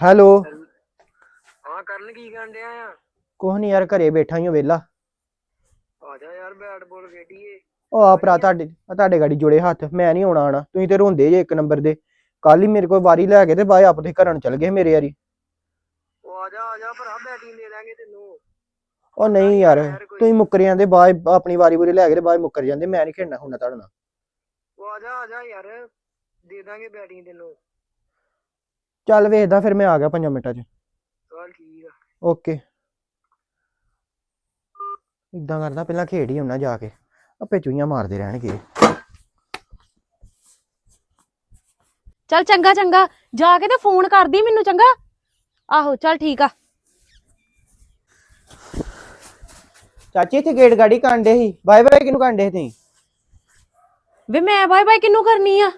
Hello. ਹਾਂ ਕਰਨ ਕੀ ਕਰਨ ਡਿਆ ਆ? ਕੁਛ ਨਹੀਂ ਯਾਰ ਘਰੇ ਬੈਠਾ ਹੀ ਹਾਂ ਵਿਹਲਾ। ਆ ਜਾ ਯਾਰ ਬੈਟ ਬਾਲ ਖੇਡੀਏ। ਉਹ ਆ ਭਰਾ ਤੁਹਾਡੇ ਆਹ ਤੁਹਾਡੇ ਗਾੜੀ ਜੁੜੇ ਹੱਥ ਮੈਂ ਨਹੀਂ ਆਉਣਾ ਆਣਾ ਤੁਸੀਂ ਤੇ ਰੋਂਦੇ ਜੇ ਇੱਕ ਨੰਬਰ ਦੇ। ਕੱਲ ਹੀ ਮੇਰੇ ਕੋਲ ਵਾਰੀ ਲੈ ਕੇ ਤੇ ਬਾਏ ਆਪਦੇ ਘਰਾਂ ਨੂੰ ਚਲ ਗਏ ਮੇਰੇ ਯਾਰੀ। ਉਹ ਆ ਜਾ ਆ ਜਾ ਭਰਾ ਬੈਟਿੰਗ ਦੇ ਦਾਂਗੇ ਤੈਨੂੰ। ਉਹ ਨਹੀਂ ਯਾਰ ਤੁਸੀਂ ਮੁੱਕਰ ਜਾਂਦੇ ਬਾਏ ਆਪਣੀ ਵਾਰੀ ਬੁਰੀ ਲੈ ਕੇ ਤੇ ਬਾਏ ਮੁੱਕਰ ਜਾਂਦੇ ਮੈਂ ਨਹੀਂ ਖੇਡਣਾ ਹੁਣ ਤੁਹਾਡੇ ਨਾਲ। ਉਹ ਆ ਜਾ ਆ ਜਾ ਯਾਰ ਦੇ ਦਾਂਗੇ ਬੈਟਿੰਗ ਤੈਨੂੰ। ਚੱਲ ਵੇਖਦਾ ਫਿਰ ਮੈਂ ਆ ਗਿਆ 5 ਮਿੰਟਾਂ 'ਚ। ਚੱਲ ਠੀਕ ਆ। ਓਕੇ। ਇਦਾਂ ਕਰਦਾ ਪਹਿਲਾਂ ਖੇਡ ਹੀ ਆਉਣਾ ਜਾ ਕੇ। ਆਪੇ ਚੂਈਆਂ ਮਾਰਦੇ ਰਹਿਣਗੇ। ਚੱਲ ਚੰਗਾ ਚੰਗਾ। ਜਾ ਕੇ ਤੇ ਫੋਨ ਕਰਦੀ ਮੈਨੂੰ ਚੰਗਾ। ਆਹੋ ਚੱਲ ਠੀਕ ਆ। ਚਾਚੀ ਇੱਥੇ ਗੇਟ ਗਾੜੀ ਕਾਂਡੇ ਸੀ। ਬਾਏ ਬਾਏ ਕਿਹਨੂੰ ਕਾਂਡੇ ਸੀ ਵੇ ਮੈਂ ਬਾਏ ਬਾਏ ਕਿੰਨੂੰ ਕਰਨੀ ਆ?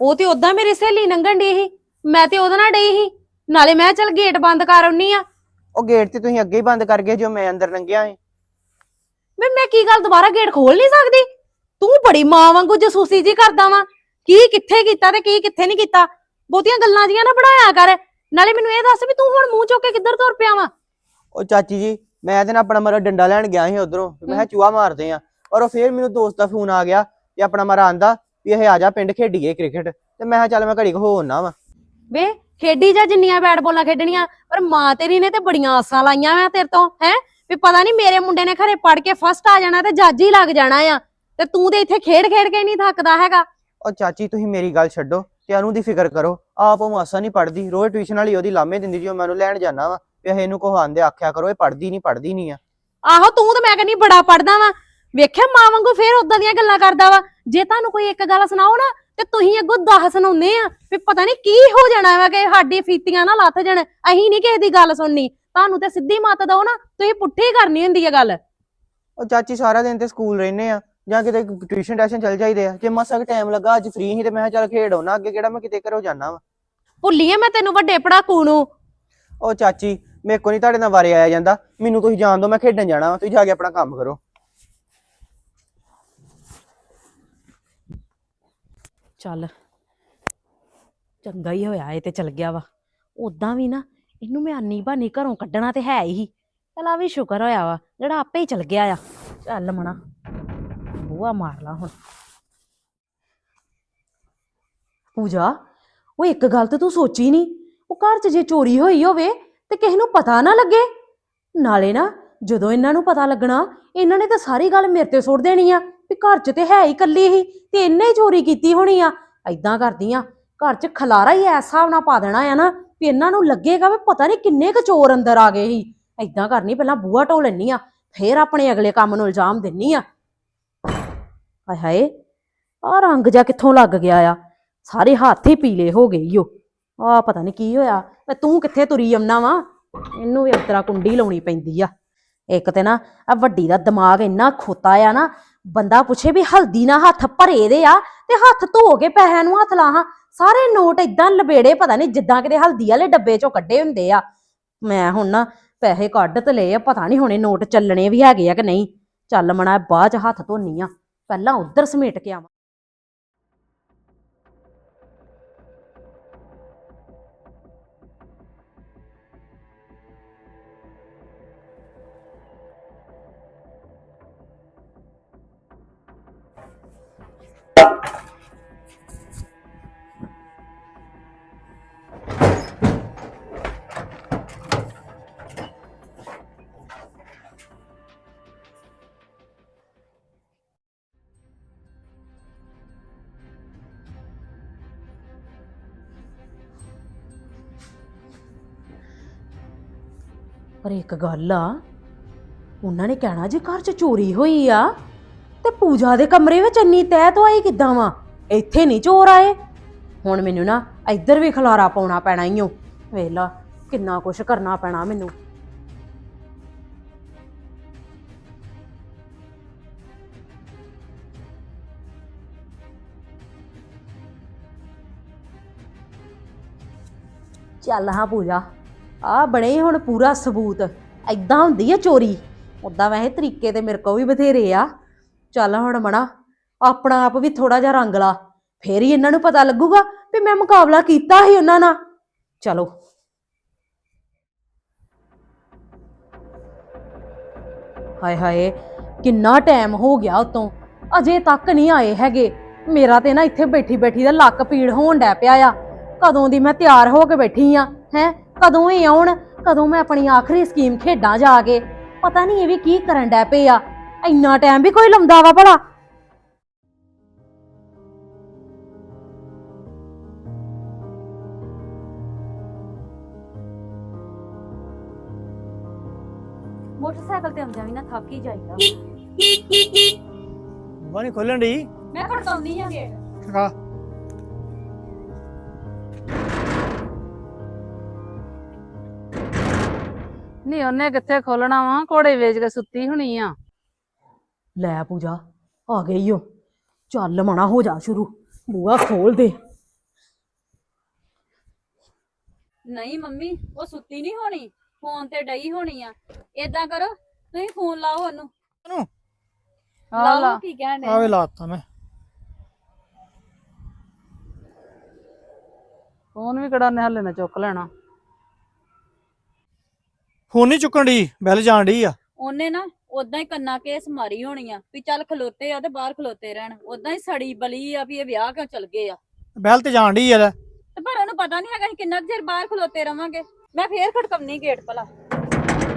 ਉਹ ਤੇ ਉਦਾਂ ਮੇਰੀ ਸਹੇਲੀ ਲੰਘਣ ਡਈ ਸੀ। ਮੈਂ ਤੇ ਉਹਦੇ ਨਾਲ ਡਈ ਸੀ। ਨਾਲੇ ਮੈਂ ਚੱਲ ਗੇਟ ਬੰਦ ਕਰ ਆਉਣੀ ਆ। ਉਹ ਗੇਟ ਤੇ ਤੁਸੀਂ ਅੱਗੇ ਹੀ ਬੰਦ ਕਰ ਗਏ ਜੋ ਮੈਂ ਅੰਦਰ ਲੰਘਿਆ ਸੀ। ਵੇ ਮੈਂ ਕੀ ਗੱਲ ਦੁਬਾਰਾ ਗੇਟ ਖੋਲ ਨਹੀਂ ਸਕਦੀ? ਤੂੰ ਬੜੀ ਮਾਂ ਵਾਂਗੂ ਜਸੂਸੀ ਜੀ ਕਰਦਾ ਵਾ। ਕੀ ਕਿੱਥੇ ਕੀਤਾ ਤੇ ਕੀ ਕਿੱਥੇ ਨਹੀਂ ਕੀਤਾ? ਬਹੁਤੀਆਂ ਗੱਲਾਂ ਜੀਆਂ ਨਾ ਬਣਾਇਆ ਕਰ। ਨਾਲੇ ਮੈਨੂੰ ਇਹ ਦੱਸ ਵੀ ਤੂੰ ਹੁਣ ਮੂੰਹ ਚੁੱਕ ਕੇ ਕਿੱਧਰ ਤੁਰ ਪਿਆ ਵਾ? ਉਹ ਚਾਚੀ ਜੀ ਮੈਂ ਤੇ ਨਾ ਆਪਣਾ ਮਰਾ ਡੰਡਾ ਲੈਣ ਗਿਆ ਸੀ ਉਧਰੋਂ। ਮੈਂ ਕਿਹਾ ਚੂਹਾ ਮਾਰਦੇ ਆ। ਔਰ ਉਹ ਫੇਰ ਮੈਨੂੰ ਦੋਸਤ ਦਾ ਫੋਨ ਆ ਗਿਆ ਤੇ ਆਪਣਾ ਮਰਾ ਆਂਦਾ ਵੀ ਇਹ ਆ ਜਾ ਪਿੰਡ ਖੇਡੀਏ ਕ੍ਰਿਕਟ। ਤੇ ਮੈਂ ਕਿਹਾ ਚੱਲ ਮੈਂ ਘੜੀ ਕੁ ਹੋ ਆਉਣਾ ਵਾ। ਵੇ ਖੇਡੀ ਜਾ ਜਿੰਨੀਆਂ ਬੈਟ ਬਾਲਾਂ ਖੇਡਣੀਆਂ ਪਰ ਮਾਂ ਤੇਰੀ ਨੇ ਤੇ ਬੜੀਆਂ ਆਸਾਂ ਲਾਈਆਂ ਵਾ ਤੇਰੇ ਤੋਂ ਹੈ? ਵੀ ਪਤਾ ਨਹੀਂ ਮੇਰੇ ਮੁੰਡੇ ਨੇ ਘਰੇ ਪੜ ਕੇ ਫਸਟ ਆ ਜਾਣਾ ਤੇ ਜੱਜ ਹੀ ਲੱਗ ਜਾਣਾ ਆ। ਤੇ ਤੂੰ ਤੇ ਇੱਥੇ ਖੇਡ ਖੇਡ ਕੇ ਨਹੀਂ ਥੱਕਦਾ ਹੈਗਾ। ਉਹ ਚਾਚੀ ਤੁਸੀਂ ਮੇਰੀ ਗੱਲ ਛੱਡੋ ਤੇ ਅਨੂ ਦੀ ਫਿਕਰ ਕਰੋ। ਆਪ ਉਹ ਮਾਸਾ ਨਹੀਂ ਪੜਦੀ ਰੋਜ਼ ਟਿਊਸ਼ਨ ਵਾਲੀ ਉਹਦੀ ਲਾਮੇ ਦਿੰਦੀ ਜੋ ਮੈਨੂੰ ਲੈਣ ਜਾਣਾ ਵਾ ਵੀ ਇਹ ਇਹਨੂੰ ਕੋ ਆਂਦੇ ਆਖਿਆ ਕਰੋ ਇਹ ਪੜਦੀ ਨਹੀਂ ਪੜਦੀ ਨਹੀਂ ਆ। ਆਹੋ ਤੂੰ ਤੇ ਮੈਂ ਕਹਿੰਦੀ ਬੜਾ ਪੜਦਾ ਵਾ। ਵੇਖਿਆ ਮਾਂ ਵਾਂਗੂ ਫੇਰ ਉਦਾਂ ਦੀਆਂ ਗੱਲਾਂ ਕਰਦਾ ਵਾ। ਜੇ ਤੁਹਾਨੂੰ ਕੋਈ ਇੱਕ ਗੱਲ ਸੁਣਾਓ ਨਾ ਤੇ ਤੁਸੀਂ ਅੱਗੋਂ 10 ਸੁਣਾਉਂਦੇ ਆ ਵੀ ਪਤਾ ਨਹੀਂ ਕੀ ਹੋ ਜਾਣਾ ਵਾ ਕਿ ਸਾਡੀ ਫੀਤੀਆਂ ਨਾ ਲੱਥ ਜਾਣ। ਅਹੀਂ ਨਹੀਂ ਕਿਸੇ ਦੀ ਗੱਲ ਸੁਣਨੀ। ਤੁਹਾਨੂੰ ਤੇ ਸਿੱਧੀ ਮੱਤ ਦੋ ਨਾ ਤੁਸੀਂ ਪੁੱਠੀ ਕਰਨੀ ਹੁੰਦੀ ਆ ਗੱਲ। ਉਹ ਚਾਚੀ ਸਾਰਾ ਦਿਨ ਤੇ ਸਕੂਲ ਰਹਿੰਦੇ ਆ ਜਾਂ ਕਿਤੇ ਟਿਊਸ਼ਨ ਟੈਸ਼ਨ ਚੱਲ ਜਾਈਦੇ ਆ। ਜੇ ਮਸਾ ਕਿ ਟਾਈਮ ਲੱਗਾ ਅੱਜ ਫ੍ਰੀ ਸੀ ਤੇ ਮੈਂ ਕਿਹਾ ਚੱਲ ਖੇਡ ਆਉਣਾ ਅੱਗੇ ਕਿਹੜਾ ਮੈਂ ਕਿਤੇ ਘਰੋਂ ਜਾਣਾ ਵਾ। ਭੁੱਲੀਏ ਮੈਂ ਤੈਨੂੰ ਵੱਡੇ ਪੜਾਕੂ ਨੂੰ। ਉਹ ਚਾਚੀ ਮੇਰੇ ਕੋ ਨਹੀਂ ਤੁਹਾਡੇ ਨਾਲ ਵਾਰੇ ਆਇਆ ਜਾਂਦਾ। ਮੈਨੂੰ ਤੁਸੀਂ ਜਾਣ ਦਿਓ ਮੈਂ ਖੇਡਣ ਜਾਣਾ ਵਾ। ਤੁਸੀਂ ਜਾ ਕੇ ਆਪਣਾ ਕੰਮ ਕਰੋ। ਚੱਲ। ਚੰਗਾ ਹੀ ਹੋਇਆ ਇਹ ਤੇ ਚਲ ਗਿਆ ਵਾ। ਉਦਾਂ ਵੀ ਨਾ ਇਹਨੂੰ ਮੈਂ ਆਨੀ ਬਾਨੀ ਘਰੋਂ ਕੱਢਣਾ ਤੇ ਹੈ ਹੀ। ਚੱਲ ਆ ਵੀ ਸ਼ੁਕਰ ਹੋਇਆ ਵਾ, ਜਿਹੜਾ ਆਪੇ ਹੀ ਚਲ ਗਿਆ ਆ। ਚੱਲ ਮਣਾ ਬੂਆ ਮਾਰ ਲਾ ਹੁਣ। ਪੂਜਾ, ਉਹ ਇੱਕ ਗੱਲ ਤੇ ਤੂੰ ਸੋਚੀ ਨਹੀਂ ਉਹ ਘਰ 'ਚ ਜੇ ਚੋਰੀ ਹੋਈ ਹੋਵੇ ਤੇ ਕਿਸੇ ਨੂੰ ਪਤਾ ਨਾ ਲੱਗੇ। ਨਾਲੇ ਨਾ ਜਦੋਂ ਇਹਨਾਂ ਨੂੰ ਪਤਾ ਲੱਗਣਾ, ਇਹਨਾਂ ਨੇ ਤਾਂ ਸਾਰੀ ਗੱਲ ਮੇਰੇ ਤੇ ਸੁੱਟ ਦੇਣੀ ਆ। ਵੀ ਘਰ 'ਚ ਤੇ ਹੈ ਹੀ ਇਕੱਲੀ ਹੀ ਤੇ ਇਹਨੇ ਹੀ ਚੋਰੀ ਕੀਤੀ ਹੋਣੀ ਆ। ਐਦਾਂ ਕਰਦੀ ਆ, ਘਰ 'ਚ ਖਲਾਰਾ ਹੀ ਐਸ ਹਿਸਾਬ ਨਾਲ ਪਾ ਦੇਣਾ ਆ ਨਾ ਵੀ ਇਹਨਾਂ ਨੂੰ ਲੱਗੇਗਾ ਵੀ ਪਤਾ ਨਹੀਂ ਕਿੰਨੇ ਕੁ ਚੋਰ ਅੰਦਰ ਆ ਗਏ ਸੀ। ਐਦਾਂ ਕਰਨੀ, ਪਹਿਲਾਂ ਬੂਹਾ ਢੋ ਲੈਣੀ ਆ, ਫੇਰ ਆਪਣੇ ਅਗਲੇ ਕੰਮ ਨੂੰ ਇਲਜ਼ਾਮ ਦਿੰਨੀ ਆ। ਹਾਏ ਹਾਏ ਆ ਰੰਗ ਜਾ ਕਿੱਥੋਂ ਲੱਗ ਗਿਆ ਆ? ਸਾਰੇ ਹੱਥ ਹੀ ਪੀਲੇ ਹੋ ਗਏ ਈਓ ਆ ਪਤਾ ਨਹੀਂ ਕੀ ਹੋਇਆ, ਤੇ ਤੂੰ ਕਿੱਥੇ ਤੁਰੀ ਆਉਣਾ ਵਾ? ਇਹਨੂੰ ਵੀ ਤਰ੍ਹਾਂ ਕੁੰਡੀ ਲਾਉਣੀ ਪੈਂਦੀ ਆ। ਇੱਕ ਤੇ ਨਾ ਆ ਵੱਡੀ ਦਾ ਦਿਮਾਗ ਇੰਨਾ ਖੋਤਾ ਆ ਨਾ ਬੰਦਾ ਪੁੱਛੇ ਵੀ ਹਲਦੀ ਨਾਲ ਹੱਥ ਭਰੇ ਦੇ ਆ ਤੇ ਹੱਥ ਧੋ ਕੇ ਪੈਸਿਆਂ ਨੂੰ ਹੱਥ ਲਾਹਾਂ। ਸਾਰੇ ਨੋਟ ਇਦਾਂ ਲਬੇੜੇ ਪਤਾ ਨਹੀਂ ਜਿੱਦਾਂ ਕਿਤੇ ਹਲਦੀ ਵਾਲੇ ਡੱਬੇ ਚੋਂ ਕੱਢੇ ਹੁੰਦੇ ਆ। ਮੈਂ ਹੁਣ ਨਾ ਪੈਸੇ ਕੱਢ ਤੇ ਲਏ ਆ, ਪਤਾ ਨਹੀਂ ਹੁਣੇ ਨੋਟ ਚੱਲਣੇ ਵੀ ਹੈਗੇ ਆ ਕਿ ਨਹੀਂ। ਚੱਲ ਮਣਾ ਬਾਅਦ ਚ ਹੱਥ ਧੋਨੀ ਆ। ਪਹਿਲਾਂ ਉਧਰ ਸਮੇਟ ਕੇ ਆਵਾਂ। ਪਰ ਇੱਕ ਗੱਲ ਆ, ਉਹਨਾਂ ਨੇ ਕਹਿਣਾ ਜੇ ਘਰ 'ਚ ਚੋਰੀ ਹੋਈ ਆ, ਤੇ ਪੂਜਾ ਦੇ ਕਮਰੇ ਵਿੱਚ ਇੰਨੀ ਤਹਿ ਤੋਂ ਆਈ ਕਿੱਦਾਂ ਵਾ? ਇੱਥੇ ਨਹੀਂ ਚੋਰ ਆਏ। ਹੁਣ ਮੈਨੂੰ ਨਾ ਇੱਧਰ ਵੀ ਖਲਾਰਾ ਪਾਉਣਾ ਪੈਣਾ ਈਓ ਵੇਲਾ ਕਿੰਨਾ ਕੁਛ ਕਰਨਾ ਪੈਣਾ ਮੈਨੂੰ। ਚੱਲ ਹਾਂ ਪੂਜਾ। ਆ ਬਣੇ ਹੁਣ ਪੂਰਾ ਸਬੂਤ। ਐਦਾਂ ਹੁੰਦੀ ਆ ਚੋਰੀ। ਉਦਾਂ ਵੈਸੇ ਤਰੀਕੇ ਤੇ ਮੇਰੇ ਕੋਲ ਵੀ ਬਥੇਰੇ ਆ। ਚੱਲ ਹੁਣ ਮਣਾ ਆਪਣਾ ਆਪ ਵੀ ਥੋੜਾ ਜਿਹਾ ਰੰਗ ਲਾ। ਫੇਰ ਹੀ ਇਹਨਾਂ ਨੂੰ ਪਤਾ ਲੱਗੂਗਾ ਵੀ ਮੈਂ ਮੁਕਾਬਲਾ ਕੀਤਾ ਸੀ ਉਹਨਾਂ ਨਾਲ। ਚਲੋ। ਹਾਏ ਹਾਏ, ਕਿੰਨਾ ਟਾਈਮ ਹੋ ਗਿਆ ਉਤੋਂ। ਅਜੇ ਤੱਕ ਨਹੀਂ ਆਏ ਹੈਗੇ। ਮੇਰਾ ਤੇ ਨਾ ਇੱਥੇ ਬੈਠੀ ਬੈਠੀ ਦਾ ਲੱਕ ਪੀੜ ਹੋਣ ਡੈ ਪਿਆ ਆ। ਕਦੋਂ ਦੀ ਮੈਂ ਤਿਆਰ ਹੋ ਕੇ ਬੈਠੀ ਆ, ਹੈ? ਕਦੋਂ ਹੀ ਆਉਣ ਕਦੋਂ ਮੈਂ ਆਪਣੀ ਆਖਰੀ ਸਕੀਮ ਖੇਡਾਂ ਜਾ ਕੇ। ਪਤਾ ਨਹੀਂ ਇਹ ਵੀ ਕੀ ਕਰਨ ਡੈ ਪਏ ਆ। ਇੰਨਾ ਟਾਈਮ ਵੀ ਕੋਈ ਲੰਦਾ ਵਾ ਭਲਾ। ਮੋਟਰਸਾਈਕਲ ਤੇ ਆਉਂਦਾ ਵੀ ਨਾ ਥੱਕ ਹੀ ਜਾਈਦਾ। ਬਾਣੀ ਖੋਲਣ ਦੀ ਮੈਂ ਖੜਕਾਉਂਦੀ ਆ ਗੇਟ। ਠਕਾ ਨਹੀਂ ਉਹਨੇ ਕਿੱਥੇ ਖੋਲਣਾ ਵਾ? ਘੋੜੇ ਵੇਚ ਕੇ ਸੁੱਤੀ ਹੋਣੀ ਆ। ਲੈ ਪੂਜਾ ਆ ਗਈ ਓ। ਚੱਲ ਮਣਾ ਹੋ ਜਾ ਸ਼ੁਰੂ। ਬੂਆ ਖੋਲ ਦੇ। ਨਹੀਂ ਮੰਮੀ ਉਹ ਸੁੱਤੀ ਨਹੀਂ ਹੋਣੀ। ਫੋਨ ਤੇ ਡਈ ਹੋਣੀ ਆ। ਏਦਾਂ ਕਰੋ ਤੁਸੀਂ ਫੋਨ ਲਾਓ ਉਹਨੂੰ। ਨੂੰ ਆ ਲਾਓ ਲਾ। ਕੀ ਕਹਿਣ ਆਵੇ ਦੇ ਲਾਤਾ ਮੈਂ। ਫੋਨ ਵੀ ਕਿਹੜਾ ਨੇ ਹੱਲੇ ਨਾ ਚੁੱਕ ਲੈਣਾ। ਫੋਨ ਨਹੀਂ ਚੁੱਕਣ ਦੀ ਬੈਲ ਜਾਣ ਦੀ ਆ? ਉਹਨੇ ਨਾ ਉਦਾਂ ਹੀ ਕੰਨਾ ਕੇਸ ਮਾਰੀ ਹੋਣੀ ਆ ਵੀ ਚੱਲ ਖਲੋਤੇ ਆ ਤੇ ਬਾਹਰ ਖਲੋਤੇ ਰਹਿਣ। ਉਦਾਂ ਹੀ ਸੜੀ ਬਲੀ ਆ ਵੀ ਇਹ ਵਿਆਹ ਕਿਉਂ ਚਲ ਗਏ ਆ। ਬੈਲ ਤੇ ਜਾਣ ਦੀ ਆ ਲੈ। ਤੇ ਪਰ ਉਹਨੂੰ ਪਤਾ ਨਹੀਂ ਹੈਗਾ ਅਸੀਂ ਕਿੰਨਾ ਕੁ ਚਿਰ ਬਾਹਰ ਖਲੋਤੇ ਰਵਾਂਗੇ। ਮੈਂ ਫੇਰ ਖੜਕਾਉਣੀ ਗੇਟ ਭਲਾ।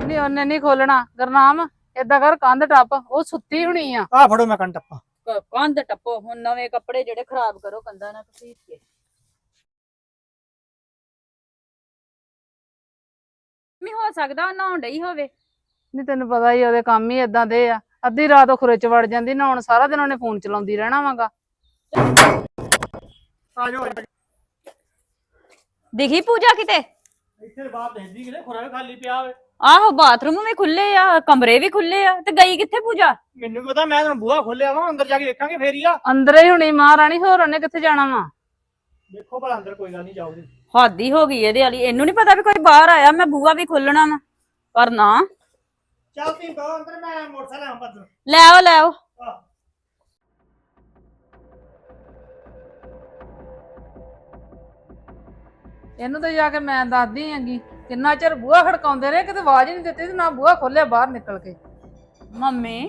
ਨਹੀਂ ਉਹਨੇ ਨਹੀਂ ਖੋਲਣਾ। ਗਰਨਾਮ ਏਦਾਂ ਕਰ ਕੰਧ ਟੱਪ। ਉਹ ਸੁੱਤੀ ਹੋਣੀ ਆ। ਆ ਫੜੋ ਮੈਂ ਕੰਨ ਟੱਪਾ। ਕ- ਕੰਧ ਟੱਪੋ। ਹੁਣ ਨਵੇਂ ਕੱਪੜੇ ਜਿਹੜੇ ਖਰਾਬ ਕਰੋ ਕੰਧਾਂ ਨਾਲ ਤੁਸੀਂ ਵੀ ਹੋ ਸਕਦਾ ਉਹ ਨਹਾਉਣ ਡਈ ਹੋਵੇ। ਨਹੀਂ ਤੈਨੂੰ ਪਤਾ ਹੀ ਉਹਦੇ ਕੰਮ ਹੀ ਏਦਾਂ ਦੇ ਆ। ਅੱਧੀ ਰਾਤ ਉਹ ਖੁਰੇ ਚ ਵੜ ਜਾਂਦੀ ਨਾ ਹੁਣ ਸਾਰਾ ਦਿਨ ਉਹਨੇ ਫੋਨ ਚਲਾਉਂਦੀ ਰਹਿਣਾ ਵਾਗਾ। ਆ ਜਾਓ ਦਿਖੀ ਪੂਜਾ ਕਿਤੇ? ਇੱਥੇ ਬਾਹਰ ਦੇਖਦੀ ਕਿਤੇ ਖੁਰਾ ਵੀ ਖਾਲੀ ਪਿਆ ਵੇ ਆਹੋ ਬਾਥਰੂਮ ਵੀ ਖੁੱਲੇ ਆ ਕਮਰੇ ਵੀ ਖੁੱਲੇ ਆ ਤੇ ਗਈ ਕਿੱਥੇ ਪੂਜਾ? ਮੈਨੂੰ ਪਤਾ ਮੈਂ ਤੈਨੂੰ ਬੂਹਾ ਖੋਲਿਆ ਵਾ ਅੰਦਰ ਜਾ ਕੇ ਵੇਖਾਂਗੇ ਫੇਰ ਹੀ ਆ। ਅੰਦਰ ਹੀ ਹੋਣੀ ਮਹਾਰਾਣੀ ਹੋਰ ਉਹਨੇ ਕਿੱਥੇ ਜਾਣਾ ਵਾ? ਦੇਖੋ ਭਲਾ ਅੰਦਰ ਕੋਈ ਗੱਲ ਨਹੀਂ ਜਾਓਗੇ ਹਾਦੀ ਹੋ ਗਈ ਇਹਦੇ ਵਾਲੀ। ਇਹਨੂੰ ਨਹੀਂ ਪਤਾ ਵੀ ਕੋਈ ਬਾਹਰ ਆਇਆ ਮੈਂ ਬੂਆ ਵੀ ਖੋਲਣਾ ਵਾ। ਪਰ ਨਾ। ਚੱਲ ਤੀ ਕਹੋ ਅੰਦਰ ਮੈਂ ਮੋਟਰਸਾਈਕਲ ਆਂ ਪੱਦਰ ਲੈ ਆਓ ਲੈ ਆਓ। ਇਹਨੂੰ ਤਾਂ ਜਾ ਕੇ ਮੈਂ ਦੱਸਦੀ ਆਂਗੀ ਕਿੰਨਾ ਚਿਰ ਬੂਹਾ ਖੜਕਾਉਂਦੇ ਰਹੇ ਕਿਤੇ ਆਵਾਜ਼ ਹੀ ਨਹੀਂ ਦਿੱਤੀ ਤੇ ਨਾ ਬੂਹਾ ਖੋਲਿਆ ਬਾਹਰ ਨਿਕਲ ਕੇ। ਮੰਮੀ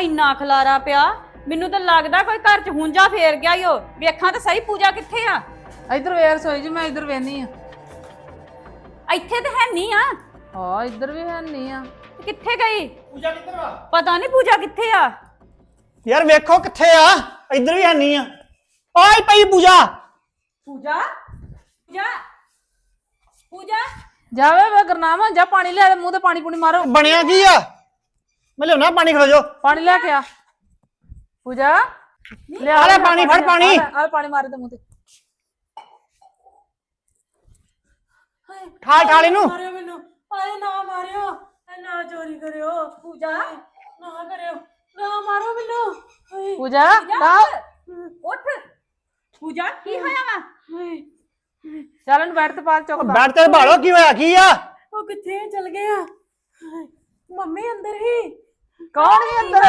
ਇੰਨਾ ਖਲਾਰਾ ਪਿਆ ਮੈਨੂੰ ਤਾਂ ਲੱਗਦਾ ਕੋਈ ਘਰ ਚ ਹੁੰਜਾ ਫੇਰ ਗਿਆ ਈ ਓ। ਵੇਖਾਂ ਤਾਂ ਸਹੀ ਪੂਜਾ ਕਿੱਥੇ ਆ? ਇੱਧਰ ਵੇਰ ਸੋਈ ਜੀ ਮੈਂ ਇੱਧਰ ਵੇਨੀ ਆ। ਇੱਥੇ ਤੇ ਹੈ ਨਹੀਂ ਆ। ਹਾਂ ਇੱਧਰ ਵੀ ਹੈ ਨਹੀਂ ਆ। ਤੇ ਕਿੱਥੇ ਗਈ? ਪੂਜਾ ਕਿੱਧਰ ਆ? ਪਤਾ ਨਹੀਂ ਪੂਜਾ ਕਿੱਥੇ ਆ। ਯਾਰ ਵੇਖੋ ਕਿੱਥੇ ਆ ਇੱਧਰ ਵੀ ਹੈ ਨਹੀਂ ਆ। ਆਈ ਪਈ ਪੂਜਾ। ਪੂਜਾ? ਪੂਜਾ? ਪੂਜਾ? ਜਾਵੇ ਵੇ ਗਰਨਾਮਾ ਜਾ ਪਾਣੀ ਲਿਆ ਦੇ ਮੂੰਹ ਤੇ ਪਾਣੀ ਪੂਣੀ ਮਾਰੋ। ਬਣਿਆ ਕੀ ਆ? ਮੈਂ ਲਿਆਉਣਾ ਪਾਣੀ ਖਲੋ ਜੋ ਪਾਣੀ ਲੈ ਕੇ ਆ। ਪੂਜਾ? ਲਿਆ ਆ ਲੈ ਪਾਣੀ, ਫੜ ਪਾਣੀ। ਆ ਪਾਣੀ ਮਾਰ ਦੇ ਮੂੰਹ ਤੇ। ਠਾਲ ਠਾਲ ਇਹਨੂੰ। ਮਾਰਿਓ ਮੈਨੂੰ ਆਏ ਨਾ ਮਾਰਿਓ ਨਾ ਚੋਰੀ ਕਰਿਓ ਪੂਜਾ। ਨਾ ਕਰਿਓ ਨਾ ਮਾਰੋ ਮੈਨੂੰ। ਹਾਏ ਪੂਜਾ ਤਾਂ ਉੱਠ। ਪੂਜਾ ਕੀ ਹੋਇਆ ਵਾ? ਹਾਏ ਚੱਲ ਇਹਨੂੰ ਬੈਠ ਤੇ ਪਾ ਚੁੱਕ ਲਾ। ਬੈਠ ਤੇ ਭਾਲੋ ਕੀ ਹੋਇਆ ਕੀ ਆ? ਉਹ ਕਿੱਥੇ ਚਲ ਗਿਆ। ਹਾਏ, ਮੰਮੀ ਅੰਦਰ ਹੀ। ਕੌਣ ਹੈ ਅੰਦਰ?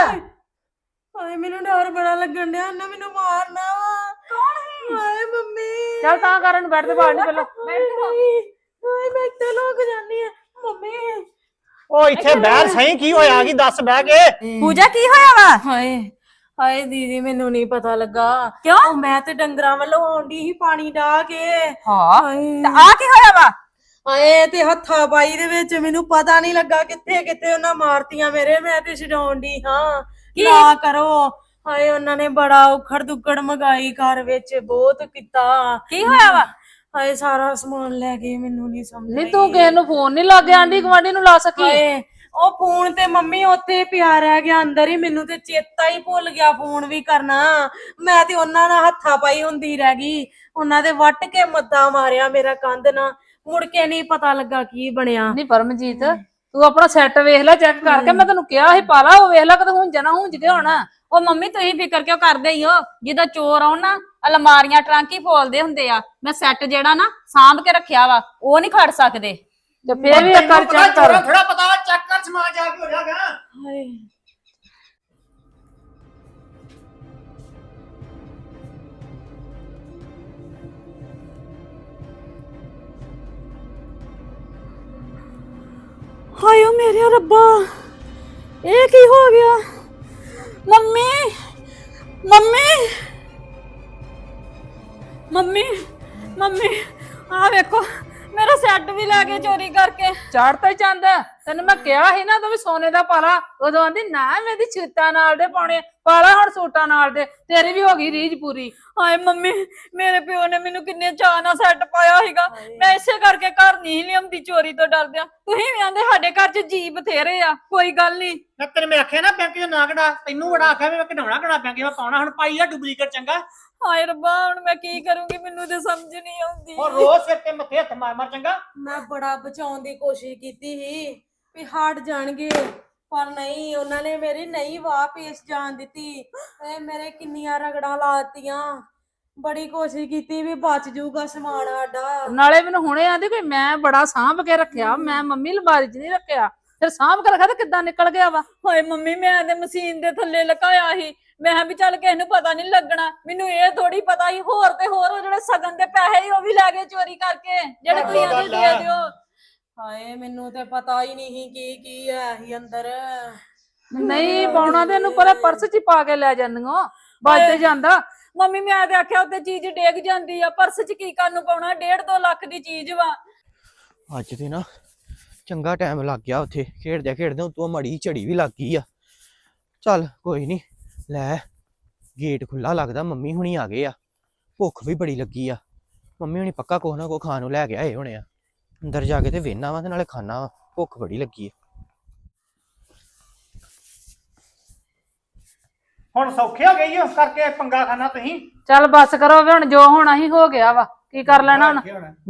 ਹਾਏ ਮੈਨੂੰ ਡਰ ਬੜਾ ਲੱਗਣ ਡਿਆ ਉਹਨੇ ਮੈਨੂੰ ਮਾਰਨਾ ਵਾ। ਕੌਣ ਹੈ? ਹਾਏ ਮੰਮੀ। ਚੱਲ ਤਾਂ ਕਰ ਇਹਨੂੰ ਬੈਠ ਤੇ ਪਾ ਨਹੀਂ ਪਹਿਲਾਂ ਹਾਏ ਹਾਏ ਮੈਂ ਇੱਥੇ ਲੋਕ ਜਾਨੀ ਆ। ਮੰਮੀ ਉਹ ਇੱਥੇ ਬਹਿਰ ਸਹੀ ਕੀ ਹੋਇਆ ਕੀ ਦੱਸ ਬਹਿ ਕੇ? ਪੂਜਾ ਕੀ ਹੋਇਆ ਵਾ? ਹਾਏ ਹਾਏ ਦੀਦੀ ਮੈਨੂੰ ਨਹੀਂ ਪਤਾ ਲੱਗਾ। ਕਿਉਂ? ਮੈਂ ਤੇ ਡੰਗਰਾਂ ਵੱਲੋਂ ਆਉਂਦੀ ਸੀ ਪਾਣੀ ਡਾ ਕੇ। ਹਾਂ। ਤੇ ਆ ਕੀ ਹੋਇਆ ਵਾ? ਹਾਏ ਤੇ ਹੱਥਾਂ ਪਾਈ ਦੇ ਵਿੱਚ ਮੈਨੂੰ ਪਤਾ ਨਹੀਂ ਲੱਗਾ ਕਿੱਥੇ ਕਿੱਥੇ ਉਹਨਾਂ ਮਾਰਤੀਆਂ ਮੇਰੇ ਮੈਂ ਤੇ ਛਡਾਉਂਦੀ ਹਾਂ। ਕੀ? ਨਾ ਕਰੋ। ਹਾਏ ਉਹਨਾਂ ਨੇ ਬੜਾ ਉਖੜ ਦੁੱਕੜ ਮਗਾਈ ਘਰ ਵਿੱਚ ਬਹੁਤ ਕੀਤਾ। ਕੀ ਹੋਇਆ ਵਾ? ਹਾਏ ਸਾਰਾ ਸਮਾਨ ਲੈ ਗਏ ਮੈਨੂੰ ਨਹੀਂ ਸਮਝ ਨਹੀਂ ਤੂੰ ਕਿਸੇ ਨੂੰ ਫੋਨ ਨਹੀਂ ਲਾ ਕੇ ਆਂਢੀ ਗਵਾਂਢੀ ਨੂੰ ਲਾ ਸਕੀ? ਹਾਏ ਉਹ ਫੋਨ ਤੇ ਮੰਮੀ ਉੱਥੇ ਪਿਆ ਰਹਿ ਗਿਆ ਅੰਦਰ ਹੀ ਮੈਨੂੰ ਤੇ ਚੇਤਾ ਹੀ ਭੁੱਲ ਗਿਆ ਫੋਨ ਵੀ ਕਰਨਾ। ਮੈਂ ਤੇ ਉਹਨਾਂ ਨਾਲ ਹੱਥਾਂ ਪਾਈ ਹੁੰਦੀ ਰਹਿ ਗਈ। ਉਹਨਾਂ ਦੇ ਵੱਟ ਕੇ ਮੱਦਾ ਮਾਰਿਆ ਮੇਰਾ ਕੰਧ ਨਾ ਮੁੜ ਕੇ ਨਹੀਂ ਪਤਾ ਲੱਗਾ ਕੀ ਬਣਿਆ। ਨਹੀਂ ਪਰਮਜੀਤ ਤੂੰ ਆਪਣਾ ਸੈੱਟ ਵੇਖ ਲੈ ਚੈੱਕ ਕਰਕੇ ਮੈਂ ਤੈਨੂੰ ਕਿਹਾ ਸੀ ਪਾ ਲਾ ਉਹ ਵੇਖ ਲੈ ਕਿਤੇ ਹੁਣ ਜਨਾ ਹੁੰਜ ਕੇ ਹੋਣਾ। ਉਹ ਮੰਮੀ ਤੁਸੀਂ ਫਿਕਰ ਕਿਉਂ ਕਰਦੇ ਹੀ ਹੋ? ਜਿੱਦਾਂ ਚੋਰ ਆਉਣ ਨਾ ਅਲਮਾਰੀਆਂ ਟਰਾਂਕੀ ਫੋਲਦੇ ਹੁੰਦੇ ਆ। ਮੈਂ ਸੈੱਟ ਜਿਹੜਾ ਨਾ ਸਾਂਭ ਕੇ ਰੱਖਿਆ ਵਾ ਉਹ ਨਹੀਂ ਖੜ ਸਕਦੇ। ਤੇ ਫੇਰ ਵੀ ਇੱਕ ਵਾਰ ਚੈੱਕ ਕਰ। ਥੋੜਾ ਪਤਾ ਵਾ ਚੈੱਕ ਕਰ ਸਮਾਨ ਜਾ ਕੇ ਹੋ ਜਾਗਾ। ਹਾਏ। ਹਾਏ ਓ ਮੇਰੇ ਰੱਬਾ ਇਹ ਕੀ ਹੋ ਗਿਆ? ਮੰਮੀ ਮੰਮੀ ਮੰਮੀ ਮੰਮੀ ਆ ਵੇਖੋ, ਮੇਰਾ ਸੈੱਟ ਵੀ ਲੈ ਕੇ ਚੋਰੀ ਕਰਕੇ। ਚੜ ਹੀ ਜਾਂਦਾ ਤੈਨੂੰ ਮੈਂ ਕਿਹਾ ਸੀ ਨਾ ਤੂੰ ਵੀ ਸੋਨੇ ਦਾ ਪਾਲਾ। ਉਦੋਂ ਆਂਦੀ ਨਾ ਮੇਰੀ ਛੀਤਾਂ ਨਾਲ ਦੇ ਪਾਉਣੇ ਪਾਲਾ ਹੁਣ ਸੂਟਾਂ ਨਾਲ ਦੇ। ਤੇਰੀ ਵੀ ਹੋ ਗਈ ਰੀਝ ਪੂਰੀ। ਹਾਏ ਮੰਮੀ ਮੇਰੇ ਪਿਓ ਨੇ ਮੈਨੂੰ ਕਿੰਨੇ ਚਾਅ ਨਾਲ ਸੈੱਟ ਪਾਇਆ ਸੀਗਾ। ਮੈਂ ਇਸੇ ਕਰਕੇ ਘਰ ਨਹੀਂ ਲਿਆਉਂਦੀ ਚੋਰੀ ਤੋਂ ਡਰਦਿਆਂ। ਤੁਸੀਂ ਵੀ ਆਂਦੇ ਸਾਡੇ ਘਰ 'ਚ ਜੀ ਬਥੇਰੇ ਆ। ਕੋਈ ਗੱਲ ਨਹੀਂ। ਮੈਂ ਤੈਨੂੰ ਮੈਂ ਆਖਿਆ ਨਾ ਬੈਂਕ 'ਚ ਨਾ ਕਢਾ। ਤੈਨੂੰ ਬੜਾ ਆਖਿਆ ਮੈਂ ਕਢਾਉਣਾ ਕਢਾ ਬੈਂਕ। 'ਚ ਮੈਂ ਪਾਉਣਾ ਹੁਣ ਪਾਈ ਆ ਡੁਪਲੀਕੇਟ ਚੰਗਾ। ਹਾਏ ਰੱਬਾ ਹੁਣ ਮੈਂ ਕੀ ਕਰੂੰਗੀ? ਮੈਨੂੰ ਤੇ ਸਮਝ ਨਹੀਂ ਆਉਂਦੀ। ਹੁਣ ਰੋਜ਼ ਸਿਰ ਤੇ ਮੱਥੇ ਹੱਥ ਮਾਰ ਮਾਰ ਚੰਗਾ। ਮੈਂ ਬੜਾ ਬਚਾਉਣ ਦੀ ਕੋਸ਼ਿਸ਼ ਕੀਤੀ ਸੀ। ਵੀ ਹਟ ਜਾਣਗੇ। ਪਰ ਨਹੀਂ ਉਹਨਾਂ ਨੇ ਮੇਰੀ ਨਹੀਂ ਵਾਹ ਪੇਸ ਜਾਣ ਦਿੱਤੀ। ਤੇ ਮੇਰੇ ਕਿੰਨੀਆਂ ਰਗੜਾਂ ਲਾਤੀਆਂ ਬੜੀ ਕੋਸ਼ਿਸ਼ ਕੀਤੀ ਵੀ ਬਚ ਜਾਊਗਾ ਸਮਾਨ ਸਾਡਾ। ਨਾਲੇ ਮੈਨੂੰ ਹੁਣੇ ਆਂਦੀ ਵੀ ਮੈਂ ਬੜਾ ਸਾਂਭ ਕੇ ਰੱਖਿਆ। ਮੈਂ ਮੰਮੀ ਲਮਾਰੀ 'ਚ ਨਹੀਂ ਰੱਖਿਆ। ਫਿਰ ਸਾਂਭ ਕੇ ਰੱਖਿਆ ਤੇ ਕਿੱਦਾਂ ਨਿਕਲ ਗਿਆ ਵਾ? ਹਾਏ ਮੰਮੀ ਮੈਂ ਤੇ ਮਸ਼ੀਨ ਦੇ ਥੱਲੇ ਲਕਾਇਆ ਸੀ। ਮੈਂ ਕਿਹਾ ਵੀ ਚੱਲ ਕਿਸੇ ਨੂੰ ਪਤਾ ਨਹੀਂ ਲੱਗਣਾ। ਮੈਨੂੰ ਇਹ ਥੋੜੀ ਪਤਾ ਸੀ ਹੋਰ ਤੇ ਹੋਰ ਉਹ ਜਿਹੜੇ ਸਗਨ ਦੇ ਪੈਸੇ ਸੀ ਉਹ ਵੀ ਲੈ ਗਏ ਚੋਰੀ ਕਰਕੇ। ਜਿਹੜੇ ਤੁਸੀਂ ਆਂਦੇ ਦੇ। ਦਿਓ। ਹਾਏ ਮੈਨੂੰ ਤੇ ਪਤਾ ਹੀ ਨਹੀਂ ਸੀ ਕੀ ਕੀ ਹੈ ਸੀ ਅੰਦਰ। ਨਹੀਂ ਪਾਉਣਾ ਤੇ ਇਹਨੂੰ ਪਰੇ ਪਰਸ 'ਚ ਹੀ ਪਾ ਕੇ ਲੈ ਜਾਂਦੀਆਂ। ਵੱਜਦੇ ਜਾਂਦਾ। ਮੰਮੀ ਮੈਂ ਤੇ ਆਖਿਆ ਉੱਤੇ ਚੀਜ਼ ਡੇਗ ਜਾਂਦੀ ਆ। ਪਰਸ 'ਚ ਕੀ ਕਰਨ ਨੂੰ ਪਾਉਣਾ? 1.5 2 ਲੱਖ ਦੀ ਚੀਜ਼ ਵਾ। ਅੱਜ ਤੇ ਨਾ ਚੰਗਾ ਟਾਈਮ ਲੱਗ ਗਿਆ ਉੱਥੇ। ਖੇਡਦੇ ਖੇਡਦੇ ਉਤੋਂ ਮੜੀ ਝੜੀ ਵੀ ਲੱਗ ਗਈ ਆ। ਚੱਲ ਕੋਈ ਨਹੀਂ ਲੈ। ਗੇਟ ਖੁੱਲਾ ਲੱਗਦਾ ਮੰਮੀ ਹੁਣੀ ਆ ਗਏ ਆ। ਭੁੱਖ ਵੀ ਬੜੀ ਲੱਗੀ ਆ। ਮੰਮੀ ਹੁਣੀ ਪੱਕਾ ਕੁਛ ਨਾ ਕੁਛ ਖਾਣ ਨੂੰ ਲੈ ਕੇ ਆਏ ਹੋਣੇ ਆ। ਅੰਦਰ ਜਾ ਕੇ ਤੇ ਵੇਹਨਾ ਵਾ ਤੇ ਨਾਲੇ ਖਾਣਾ ਵਾ ਭੁੱਖ ਬੜੀ ਲੱਗੀ ਆ। ਹੁਣ ਸੌਖੇ ਹੋ ਗਈ ਹੋ ਕਰਕੇ ਪੰਗਾ ਖਾਣਾ ਤੁਸੀਂ? ਚੱਲ ਬੱਸ ਕਰੋ ਵੀ ਹੁਣ ਜੋ ਹੋਣਾ ਹੀ ਹੋ ਗਿਆ ਵਾ ਕੀ ਕਰ ਲੈਣਾ ਹੁਣ?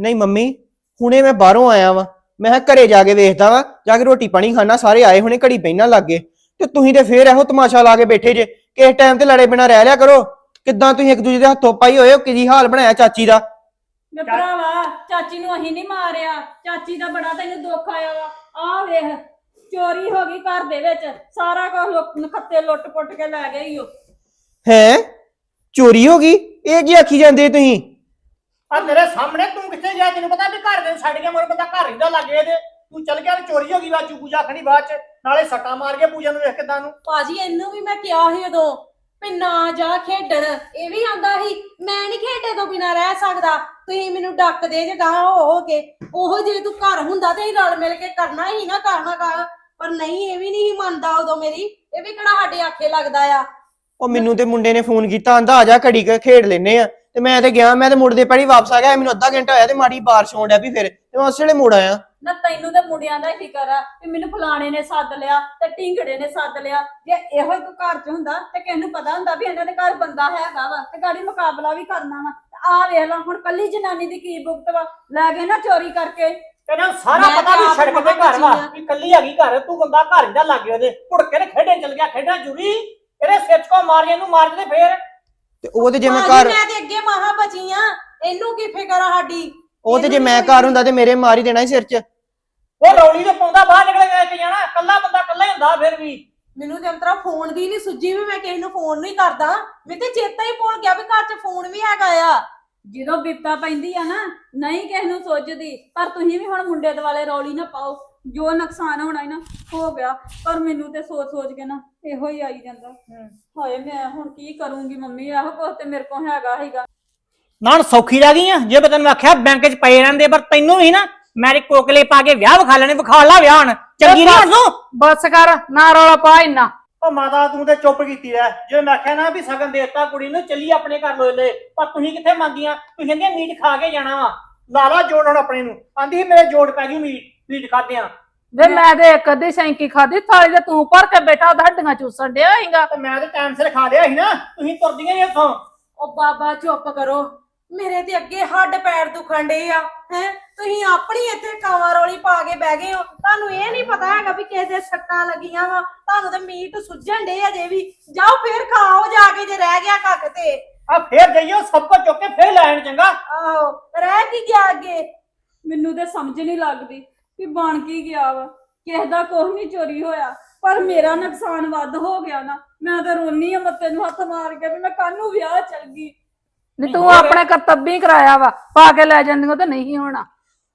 ਨਹੀਂ ਮੰਮੀ ਹੁਣੇ ਮੈਂ ਬਾਹਰੋਂ ਆਇਆ ਵਾਂ ਮੈਂ ਕਿਹਾ ਘਰੇ ਜਾ ਕੇ ਵੇਖਦਾ ਵਾਂ ਜਾ ਕੇ ਰੋਟੀ ਪਾਣੀ ਖਾਣਾ ਸਾਰੇ ਆਏ ਹੋਣੇ ਘੜੀ ਬਹਿਣਾ ਲੱਗੇ। ਤੇ ਤੁਸੀਂ ਤੇ ਫੇਰ ਇਹੋ ਤਮਾਸ਼ਾ ਲਾ ਕੇ ਬੈਠੇ ਜੇ ਕਿਸ ਟਾਈਮ ਤੇ ਲੜੇ ਬਿਨਾ ਰਹਿ ਲਿਆ ਕਰੋ ਕਿੱਦਾਂ ਤੁਸੀਂ ਇੱਕ ਦੂਜੇ ਦੇ ਹੱਥੋਂ ਪਾਈ ਹੋਏ ਹੋ ਕੀ ਹਾਲ ਬਣਾਇਆ ਚਾਚੀ ਦਾ? ਮੈਂ ਭਰਾਵਾ ਚਾਚੀ ਨੂੰ ਅਸੀਂ ਨਹੀਂ ਮਾਰਿਆ। ਚਾਚੀ ਦਾ ਬੜਾ ਤੈਨੂੰ ਦੁੱਖ ਆਇਆ ਵਾ। ਆਹ ਵੇਖ ਚੋਰੀ ਹੋ ਗਈ ਘਰ ਦੇ ਵਿੱਚ। ਸਾਰਾ ਕੁਝ ਲੋਕ ਨਖੱਤੇ ਲੁੱਟ ਪੁੱਟ ਕੇ ਲੈ ਗਏ ਈ ਓ। ਹੈ? ਚੋਰੀ ਹੋ ਗਈ? ਇਹ ਕੀ ਆਖੀ ਜਾਂਦੇ ਤੁਸੀਂ? ਆ ਮੇਰੇ ਸਾਹਮਣੇ ਤੂੰ ਕਿੱਥੇ ਗਿਆ? ਤੈਨੂੰ ਪਤਾ ਵੀ ਘਰ ਦੇ ਛੱਡ ਕੇ ਮੋਰ ਬੰਦਾ ਘਰ ਹੀ ਦਾ ਲੱਗੇ ਇਹਦੇ ਤੂੰ। ਚੱਲ ਗਿਆ ਤੇ ਚੋਰੀ ਹੋ ਗਈ ਬਾਚੂ ਪੂਜਾ ਖਣੀ ਬਾਅਦ ਚ। ਨਾਲੇ ਸੱਟਾਂ ਮਾਰ ਕੇ ਪੂਜਾ ਨੂੰ ਵੇਖ ਕਿਦਾਂ ਨੂੰ। ਭਾਜੀ ਇਹਨੂੰ ਵੀ ਮੈਂ ਕਿਹਾ ਸੀ ਉਦੋਂ ਵੀ ਨਾ ਜਾ ਖੇਡਣ। ਇਹ ਵੀ ਆਂਦਾ ਸੀ ਮੈਂ ਨਹੀਂ ਖੇਡੇ ਤੋਂ ਬਿਨਾ ਰਹਿ ਸਕਦਾ। ਤੁਸੀਂ ਮੈਨੂੰ ਡੱਕਦੇ ਜੇ ਗਾਂ ਹੋ ਹੋ ਕੇ। ਉਹੋ ਜੇ ਤੂੰ ਘਰ ਹੁੰਦਾ ਤੇ ਅਸੀਂ ਰਲ ਮਿਲ ਕੇ ਕਰਨਾ ਹੀ ਨਾ ਕਰਨਾ ਕਰ ਪਰ ਨਹੀਂ, ਇਹ ਵੀ ਨਹੀਂ ਮੰਨਦਾ ਉਦੋਂ ਮੇਰੀ। ਇਹ ਵੀ ਕਿਹੜਾ ਸਾਡੇ ਆਖੇ ਲੱਗਦਾ ਆ। ਉਹ ਮੈਨੂੰ ਤੇ ਮੁੰਡੇ ਨੇ ਫੋਨ ਕੀਤਾ, ਆਂਦਾ ਆ ਜਾ ਘੜੀ ਕੁ ਖੇਡ ਲੈਨੇ ਆ। ਤੇ ਮੈਂ ਤੇ ਗਿਆ ਮੈਂ ਤੇ ਮੁੜਦੇ ਪੈਣੀ ਵਾਪਸ ਆ ਗਿਆ ਮੈਨੂੰ ਅੱਧਾ ਘੰਟਾ ਹੋਇਆ ਤੇ ਮਾੜੀ ਬਾਰਿਸ਼ ਹੋਣ ਡਿਆ ਵੀ ਫਿਰ ਤੇ ਮੈਂ ਉਸ ਵੇਲੇ ਮੁੜ ਆਇਆ। ਨਾ ਤੈਨੂੰ ਤੇ ਮੁੰਡਿਆਂ ਦਾ ਹੀ ਫਿਕਰ ਆ ਵੀ ਮੈਨੂੰ ਫਲਾਣੇ ਨੇ ਸੱਦ ਲਿਆ ਤੇ ਢਿੰਗੜੇ ਨੇ ਸੱਦ ਲਿਆ। ਜੇ ਇਹੋ ਹੀ ਤੂੰ ਘਰ 'ਚ ਹੁੰਦਾ ਤੇ ਕਿਸ ਨੂੰ ਪਤਾ ਹੁੰਦਾ ਵੀ ਇਹਨਾਂ ਦੇ ਘਰ ਬੰਦਾ ਹੈਗਾ ਵਾ ਤੇ ਗਾੜੀ ਮੁਕਾਬਲਾ ਵੀ ਕਰਨਾ ਵਾ। ਤੇ ਆਹ ਵੇਖ ਲਾ ਹੁਣ ਕੱਲੀ ਜਨਾਨੀ ਦੀ ਕੀ ਭੁਗਤ ਵਾ? ਲੈ ਗਏ ਨਾ ਚੋਰੀ ਕਰਕੇ। ਤੈਨੂੰ ਸਾਰਾ ਮੈਂ ਪਤਾ ਵੀ ਸੜਕ ਤੇ ਘਰ ਵਾ ਆ। ਵੀ ਕੱਲੀ ਹੈਗੀ ਘਰ ਤੂੰ ਬੰਦਾ ਘਰ ਹੀ ਦਾ ਲੱਗੇ ਉਹਦੇ। ਭੁੜ ਕੇ ਤੇ ਖੇਡਣ ਚੱਲ ਗਿਆ ਖੇਡਾਂ ਜੁਰੀ ਇਹਦੇ ਸਿਰ 'ਚ ਕੋ ਮਾਰੀਆਂ ਨੂੰ ਮਾਰ ਦੇ ਫੇਰ। ਤੇ ਉਹ ਤੇ ਜੇ ਮੈਂ ਭਾਜੀ, ਘਰ ਮੈਂ ਤੇ ਅੱਗੇ ਮਹਾ ਬਚੀ ਆ। ਇਹਨੂੰ ਕੀ ਫਿਕਰ ਆ ਸਾਡੀ? ਉਹ ਤੇ ਜੇ ਮੈਂ ਘਰ ਹੁੰਦਾ ਤੇ ਮੇਰੇ ਮਾਰ ਹੀ ਦੇਣਾ ਸੀ ਸਿਰ 'ਚ। ਉਹ ਰੌਲੀ ਤੇ ਪਾਉਂਦਾ ਬਾਹਰ ਨਿਕਲ ਕੇ ਕੇ ਜਾਣਾ। ਕੱਲਾ ਬੰਦਾ ਕੱਲਾ ਹੀ ਹੁੰਦਾ ਫਿਰ ਵੀ। ਮੈਨੂੰ ਤੇ ਅੰਤਰਾ ਫੋਨ ਦੀ ਨਹੀਂ ਸੁੱਜੀ ਵੀ ਮੈਂ ਕਿਸੇ ਨੂੰ ਫੋਨ ਨਹੀਂ ਕਰਦਾ। ਮੈਨੂੰ ਤੇ ਚੇਤਾ ਹੀ ਭੁੱਲ ਗਿਆ ਵੀ ਘਰ 'ਚ ਫੋਨ ਵੀ ਹੈਗਾ ਆ। ਜਦੋਂ ਬਿਪਤਾ ਪੈਂਦੀ ਆ ਨਾ ਨਹੀਂ ਕਿਸੇ ਨੂੰ ਸੋਚਦੀ ਪਰ ਤੁਸੀਂ ਵੀ ਹੁਣ ਮੁੰਡੇ ਦੁਆਲੇ ਰੌਲੀ ਨਾ ਪਾਓ। ਜੋ ਨੁਕਸਾਨ ਹੋਣਾ ਹੈ ਨਾ ਹੋ ਗਿਆ। ਪਰ ਮੈਨੂੰ ਤੇ ਸੋਚ ਸੋਚ ਕੇ ਨਾ ਇਹੋ ਹੀ ਆਈ ਜਾਂਦਾ। ਹਾਏ ਮੈਂ ਹੁਣ ਕੀ ਕਰੂੰਗੀ ਮੰਮੀ? ਇਹੋ ਕੁਛ ਤੇ ਮੇਰੇ ਕੋਲ ਹੈਗਾ ਹੀਗਾ ਨਾਨ ਸੌਖੀ ਰਹਿ ਗਈ ਆ। ਜੇ ਮੈਂ ਤੈਨੂੰ ਆਖਿਆ ਬੈਂਕ 'ਚ ਪਏ ਰਹਿੰਦੇ ਪਰ ਤੈਨੂੰ ਵੀ ਨਾ ਮੇਰੇ ਕੋਕਲੇ ਪਾ ਕੇ ਵਿਆਹ ਵਿਖਾ ਲੈਣੇ ਵਿਖਾ ਲਾ ਵਿਆਹ ਹੁਣ। ਚੰਗੀ ਨਹੀਂ ਹਣ ਤੂੰ? ਬੱਸ ਕਰ ਨਾ ਰੌਲਾ ਪਾ ਇੰਨਾ। ਉਹ ਮਾਤਾ ਤੂੰ ਤੇ ਚੁੱਪ ਕੀਤੀ ਐ ਜੇ ਮੈਂ ਆਖਿਆ ਨਾ ਵੀ ਸਗਨ ਦੇਤਾ ਕੁੜੀ ਨੂੰ ਚੱਲੀ ਆਪਣੇ ਘਰ ਲੋ ਲੈ ਪਰ ਤੁਸੀਂ ਕਿੱਥੇ ਮੰਗਦੀਆਂ ਤੁਸੀਂ ਕਹਿੰਦੀਆਂ ਮੀਟ ਖਾ ਕੇ ਜਾਣਾ ਵਾ। ਲਾਲਾ ਜੋੜ ਹੁਣ ਆਪਣੇ ਨੂੰ। ਆਂਦੀ ਸੀ ਮੇਰੇ ਜੋੜ ਪੈ ਗਈ ਮੀਟ। ਮੀਟ ਖਾਦਿਆਂ ਵੇ ਮੈਂ ਤੇ ਇੱਕ ਅੱਧੀ ਸੈਂਕੀ ਖਾਦੀ ਥਾਲੀ ਤੇ ਤੂੰ ਭਰ ਕੇ ਬੈਠਾ ਉਹਦਾ ਹੱਡੀਆਂ ਚੂਸਣ ਡਿਆ ਹੈਗਾ ਤੇ ਮੈਂ ਤੇ ਟਾਈਮ ਸਿਰ ਖਾ ਲਿਆ ਸੀ ਨਾ ਤੁਸੀਂ ਤੁਰਦੀਆਂ ਹੀ ਇੱਥੋਂ। ਉਹ ਬਾਬਾ ਚੁੱਪ ਕਰੋ। ਮੇਰੇ ਤੇ ਅੱਗੇ ਹੱਡ ਪੈਰ ਦੁਖਣ ਡੇ ਆ ਹੈ? ਤੁਸੀਂ ਆਪਣੀ ਇੱਥੇ ਕਾਵਾਂ ਰੋਲੀ ਪਾ ਕੇ ਬਹਿ ਗਏ ਹੋ। ਤੁਹਾਨੂੰ ਇਹ ਨਹੀਂ ਪਤਾ ਹੈਗਾ ਵੀ ਕਿਸੇ ਦੇ ਸੱਟਾਂ ਲੱਗੀਆਂ ਵਾ। ਤੁਹਾਨੂੰ ਤੇ ਮੀਟ ਸੁੱਜਣ ਡੇ ਅਜੇ ਵੀ। ਜਾਓ ਫੇਰ ਖਾਓ ਜਾ ਕੇ ਜੇ ਰਹਿ ਗਿਆ ਕੱਕ ਤੇ। ਆ ਫੇਰ ਜਾਈਓ ਸਭ ਕੁਝ ਚੁੱਕ ਕੇ ਫੇਰ ਲੈਣ ਚੰਗਾ। ਆਹੋ ਰਹਿ ਕੀ ਗਿਆ ਅੱਗੇ? ਮੈਨੂੰ ਤੇ ਸਮਝ ਨਹੀਂ ਲੱਗਦੀ। ਕਿ ਬਣ ਕੀ ਗਿਆ ਵਾ? ਕਿਸੇ ਦਾ ਕੁਝ ਨਹੀਂ ਚੋਰੀ ਹੋਇਆ। ਪਰ ਮੇਰਾ ਨੁਕਸਾਨ ਵੱਧ ਹੋ ਗਿਆ ਨਾ। ਮੈਂ ਤਾਂ ਰੋਨੀ ਆ ਮੱਤੇ ਨੂੰ ਹੱਥ ਮਾਰ ਕੇ ਵੀ ਮੈਂ ਕੱਲ ਨੂੰ ਵਿਆਹ ਚੱਲ ਗਈ। ਨਹੀਂ ਤੂੰ ਆਪਣੇ ਕਰਤੱਬੀ ਕਰਾਇਆ ਵਾ। ਪਾ ਕੇ ਲੈ ਜਾਂਦੀਆਂ ਤੇ ਨਹੀਂ ਹੋਣਾ।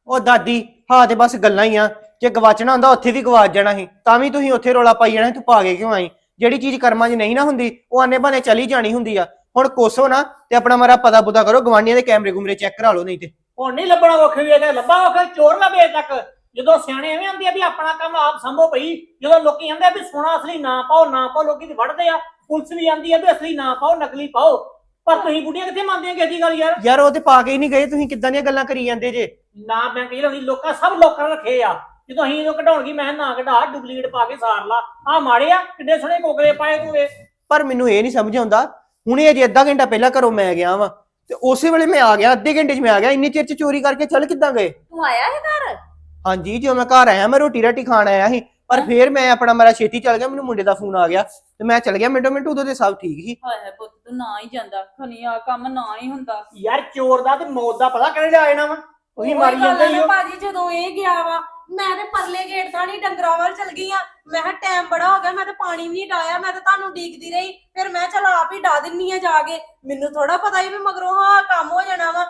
ਉਹ ਦਾਦੀ ਹਾਂ ਤੇ ਬਸ ਗੱਲਾਂ ਹੀ ਆ। ਜੇ ਗਵਾਚਣਾ ਹੁੰਦਾ ਉੱਥੇ ਵੀ ਗਵਾਚ ਜਾਣਾ ਸੀ। ਤਾਂ ਵੀ ਤੁਸੀਂ ਉੱਥੇ ਰੋਲਾ ਪਾਈ ਜਾਣਾ ਸੀ, ਤੂੰ ਪਾ ਕੇ ਕਿਉਂ ਆਈ? ਜਿਹੜੀ ਚੀਜ਼ ਕਰਮਾਂ 'ਚ ਨਹੀਂ ਨਾ ਹੁੰਦੀ ਉਹ ਆਨੇ ਬਾਨੇ ਚਲੀ ਜਾਣੀ ਹੁੰਦੀ ਆ। ਹੁਣ ਕੋਸੋ ਨਾ ਤੇ ਆਪਣਾ ਮਾਰਾ ਪਤਾ ਪੁਤਾ ਕਰੋ ਗਵਾਂਢੀਆਂ ਦੇ ਕੈਮਰੇ ਕੁਮਰੇ ਚੈੱਕ ਕਰਾ ਲਓ ਨਹੀਂ ਤੇ। ਹੁਣ ਨਹੀਂ ਲੱਭਣਾ ਔਖੇ ਵੀ ਇਹਦਾ ਲੱਭਾ ਔਖੇ ਚੋਰ ਵੇਚ ਤੱਕ। ਜਦੋਂ ਸਿਆਣੇ ਐਵੇਂ ਆਂਦੇ ਆ ਵੀ ਆਪਣਾ ਕੰਮ ਆਪ ਸੰਭੋ ਪਈ ਜਦੋਂ ਲੋਕੀ ਆਂਦੇ ਆ ਵੀ ਸੋਨਾ ਅਸਲੀ ਨਾ ਪਾਓ ਨਾ ਪਾਓ ਲੋਕੀ ਤੇ ਵੜਦੇ ਆ। ਪੁਲਿਸ ਵੀ ਆਂਦੀ ਆ ਵੀ ਅਸਲੀ ਨਾ ਪਾਓ ਨਕਲੀ ਪਾਓ। ਪਰ ਤੁਸੀਂ ਬੁੱਢੀਆਂ ਕਿੱਥੇ ਮੰਨਦੀਆਂ ਕਿਸੇ ਦੀ ਗੱਲ ਯਾਰ? ਯਾਰ ਉਹ ਤੇ ਪਾ ਕੇ ਹੀ ਨਹੀਂ ਗਏ ਤੁਸੀਂ ਕਿੱਦਾਂ ਦੀਆਂ ਗੱਲਾਂ ਕਰੀ ਜਾਂਦੇ ਜੇ? ਨਾ ਮੈਂ ਕਹੀ ਲਾਉਂਦੀ ਲੋਕਾਂ ਸਭ ਲੋਕਾਂ ਨੇ ਰੱਖੇ ਆ। ਜਦੋਂ ਅਸੀਂ ਇਹਨੂੰ ਕਢਾਉਣਗੀ ਮੈਂ ਕਿਹਾ ਨਾ ਕਢਾ ਡੁਪਲੀਕੇਟ ਪਾ ਕੇ ਸਾਰ ਲਾ। ਆ ਮਾੜੇ ਆ ਕਿੱਡੇ ਸੋਹਣੇ ਕੋਕਰੇ ਪਾਏ ਤੂੰ ਵੇ ਪਰ ਮੈਨੂੰ ਇਹ ਨਹੀਂ ਸਮਝ ਆਉਂਦਾ ਹੁਣੇ ਅਜੇ ਅੱਧਾ ਘੰਟਾ ਪਹਿਲਾਂ ਘਰੋਂ ਮੈਂ ਗਿਆ ਵਾਂ ਤੇ ਉਸੇ ਵੇਲੇ ਮੈਂ ਆ ਗਿਆ ਅੱਧੇ ਘੰਟੇ 'ਚ ਮੈਂ ਆ ਗਿਆ ਇੰਨੀ ਚਿਰ 'ਚ ਚੋਰੀ ਕਰਕੇ ਚੱਲ ਕਿੱਦਾਂ ਗਏ? ਤੂੰ ਆਇਆ ਹੈ ਘਰ? ਹਾਂਜੀ ਜਦੋਂ ਮੈਂ ਘਰ ਆਇਆ ਮੈਂ ਰੋਟੀ ਰਾਟੀ ਖਾਣ ਆਇਆ ਸੀ ਪਰ ਫੇਰ ਮੈਂ ਆਪਣਾ ਮੇਰਾ ਛੇਤੀ ਚੱਲ ਗਿਆ ਮੈਨੂੰ ਮੁੰਡੇ ਦਾ ਫੋਨ ਆ ਗਿਆ ਤੇ ਮੈਂ ਚੱਲ ਗਿਆ ਮਿੰਟੋ ਮਿੰਟ ਉਦੋਂ ਤੇ ਸਭ ਠੀਕ ਸੀ। ਹਾਏ ਪੁੱਤ ਤੂੰ ਨਾ ਹੀ ਜਾਂਦਾ ਖਨੀ ਆ ਕੰਮ ਨਾ ਹੀ ਹੁੰਦਾ। ਯਾਰ ਚੋਰ ਦਾ ਤੇ ਮੌਤ ਦਾ ਪਤਾ ਕਿਹੜੇ ਲਿਆ ਜਾਣਾ ਵਾ? ਉਹੀ ਉਹੀ ਮਾਰੀ ਜਾਂਦੇ ਹੀ ਨਾ ਹੋ ਭਾਜੀ ਜਦੋਂ ਇਹ ਗਿਆ ਵਾ ਮੈਂ ਤੇ ਪਰਲੇ ਗੇਟ ਥਾਣੀ ਡੰਗਰਾਂ ਵੱਲ ਚਲ ਗਈ ਆ। ਮੈਂ ਕਿਹਾ ਟਾਈਮ ਬੜਾ ਹੋ ਗਿਆ ਮੈਂ ਤੇ ਪਾਣੀ ਵੀ ਨਹੀਂ ਡਾਇਆ ਮੈਂ ਤੇ ਤੁਹਾਨੂੰ ਡੀਕਦੀ ਰਹੀ। ਫਿਰ ਮੈਂ ਚਲ ਆਪ ਹੀ ਡਾ ਦਿੰਨੀ ਆ ਜਾ ਕੇ। ਮੈਨੂੰ ਥੋੜਾ ਪਤਾ ਹੀ ਵੀ ਮਗਰੋਂ ਹਾਂ ਕੰਮ ਹੋ ਜਾਣਾ ਵਾ।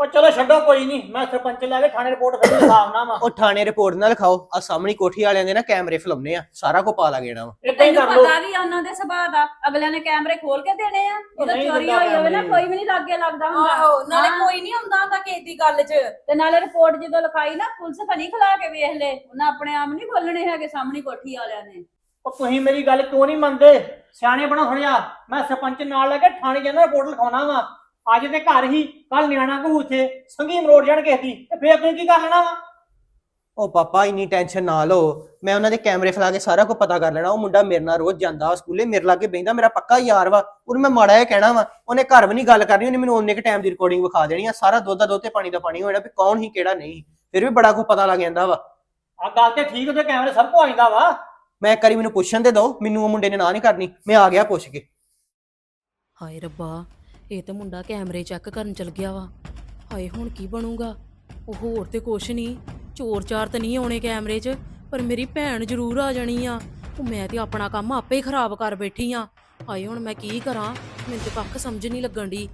ਉਹ ਚਲੋ ਛੱਡੋ ਕੋਈ ਨਹੀਂ ਮੈਂ ਸਰਪੰਚ ਲੈ ਕੇ ਥਾਣੇ ਰਿਪੋਰਟ ਫਿਰ ਲਿਖਾਉਣਾ ਵਾ। ਉਹ ਥਾਣੇ ਰਿਪੋਰਟ ਨਾਲ ਲਿਖਾਓ ਆ ਸਾਹਮਣੀ ਕੋਠੀ ਵਾਲਿਆਂ ਦੇ ਨਾ ਕੈਮਰੇ ਫਿਲਮਨੇ ਆ। ਸਾਰਾ ਕੋ ਪਾ ਲਾ ਗੇਣਾ ਵਾ ਇਦਾਂ ਹੀ ਕਰ ਲੋ ਪਤਾ ਵੀ ਆ ਉਹਨਾਂ ਦੇ ਸੁਭਾਅ ਦਾ। ਅਗਲਿਆਂ ਨੇ ਕੈਮਰੇ ਖੋਲ ਕੇ ਦੇਣੇ ਆ। ਜਦੋਂ ਨਹੀਂ ਚੋਰੀ ਦਿੰਦਾ ਹੋਈ ਹੋਵੇ ਨਾ ਕੈਮਰੇ। ਕੋਈ ਵੀ ਨਹੀਂ ਲਾਗੇ ਲੱਗਦਾ ਹੁੰਦਾ। ਆਹੋ ਨਾਲੇ ਹਾਂ। ਕੋਈ ਨਹੀਂ ਹੁੰਦਾ ਹੁੰਦਾ ਕਿਸੇ ਦੀ ਗੱਲ 'ਚ। ਤੇ ਨਾਲੇ ਰਿਪੋਰਟ ਜਦੋਂ ਲਿਖਾਈ ਨਾ ਪੁਲਿਸ ਖਣੀ ਖਲਾ ਕੇ ਵੇਖ ਲੈ। ਉਹਨਾਂ ਆਪਣੇ ਆਪ ਨਹੀਂ ਖੋਲਣੇ ਹੈਗੇ ਸਾਹਮਣੀ ਕੋਠੀ ਵਾਲਿਆਂ ਨੇ। ਉਹ ਤੁਸੀਂ ਮੇਰੀ ਗੱਲ ਕਿਉਂ ਨਹੀਂ ਮੰਨਦੇ? ਸਿਆਣੇ ਬਣੋ ਥੋੜਿਆ ਮੈਂ ਸਰਪੰਚ ਨਾਲ ਲੈ ਕੇ ਥਾਣੇ ਜਾਂਦਾ ਰਿਪੋਰਟ ਲਿਖਾਉਣਾ ਵਾ। ਅੱਜ ਤੇ ਘਰ ਹੀ ਕੱਲ ਨਿਆਣਾ ਕੋ ਉੱਥੇ ਸੰਗੀ ਮਰੋੜ ਜਾਣ ਕਿਸੇ ਦੀ ਤੇ ਫੇਰ ਤੁਸੀਂ ਕੀ ਕਰ ਲੈਣਾ ਵਾ? ਉਹ ਪਾਪਾ ਇੰਨੀ ਟੈਨਸ਼ਨ ਨਾ ਲਓ। ਮੈਂ ਉਹਨਾਂ ਦੇ ਕੈਮਰੇ ਫਲਾ ਕੇ ਸਾਰਾ ਕੁਝ ਪਤਾ ਕਰ ਲੈਣਾ। ਉਹ ਮੁੰਡਾ ਮੇਰੇ ਨਾਲ ਰੋਜ਼ ਜਾਂਦਾ ਸਕੂਲੇ ਮੇਰੇ ਲਾਗੇ ਬਹਿੰਦਾ ਮੇਰਾ ਪੱਕਾ ਯਾਰ ਵਾ। ਉਹਨੂੰ ਮੈਂ ਮਾੜਾ ਜਿਹਾ ਕਹਿਣਾ ਵਾ ਉਹਨੇ ਘਰ ਵੀ ਨਹੀਂ ਗੱਲ ਕਰਨੀ ਉਹਨੇ ਮੈਨੂੰ ਉਹਨੇ ਕ ਟਾਈਮ ਦੀ ਰਿਕਾਰਡਿੰਗ ਵਿਖਾ ਦੇਣੀ ਆ। ਸਾਰਾ ਦੁੱਧ ਦਾ ਦੁੱਧ ਤੇ ਪਾਣੀ ਦਾ ਪਾਣੀ ਹੋਣਾ ਵੀ ਕੌਣ ਹੀ ਕਿਹੜਾ ਨਹੀਂ। ਫਿਰ ਵੀ ਬੜਾ ਕੁਝ ਪਤਾ ਲੱਗ ਜਾਂਦਾ ਵਾ। ਆ ਗੱਲ ਤੇ ਠੀਕ ਉਹਦੇ ਕੈਮਰੇ ਸਭ ਕੋ ਆਇਂਦਾ ਵਾ। ਮੈਂ ਇੱਕ ਵਾਰੀ ਮੈਨੂੰ ਪੁੱਛਣ ਦੇ ਦੋ ਮੈਨੂੰ ਉਹ ਮੁੰਡੇ ਨੇ ਨਾ ਨਹੀਂ ਕਰਨੀ। ਮੈਂ ਆ ਗਿਆ ਪੁੱਛ ਕੇ। ਹਾਏ ਰੱਬਾ ਇਹ ਤਾਂ ਮੁੰਡਾ ਕੈਮਰੇ ਚੈੱਕ ਕਰਨ ਚਲ ਗਿਆ ਵਾ। ਹਾਏ, ਹੁਣ ਕੀ ਬਣੂਗਾ? ਉਹ ਹੋਰ ਤੇ ਕੁਛ ਨਹੀਂ ਚੋਰ ਚਾਰ ਤਾਂ ਨਹੀਂ ਆਉਣੇ ਕੈਮਰੇ 'ਚ, ਪਰ ਮੇਰੀ ਭੈਣ ਜ਼ਰੂਰ ਆ ਜਾਣੀ ਆ। ਉਹ ਮੈਂ ਤੇ ਆਪਣਾ ਕੰਮ ਆਪੇ ਹੀ ਖਰਾਬ ਕਰ ਬੈਠੀ ਆ। ਹਾਏ, ਹੁਣ ਮੈਂ ਕੀ ਕਰਾਂ? ਮੈਨੂੰ ਤੇ ਕੱਖ ਸਮਝ ਨਹੀਂ ਲੱਗਣ ਦੀ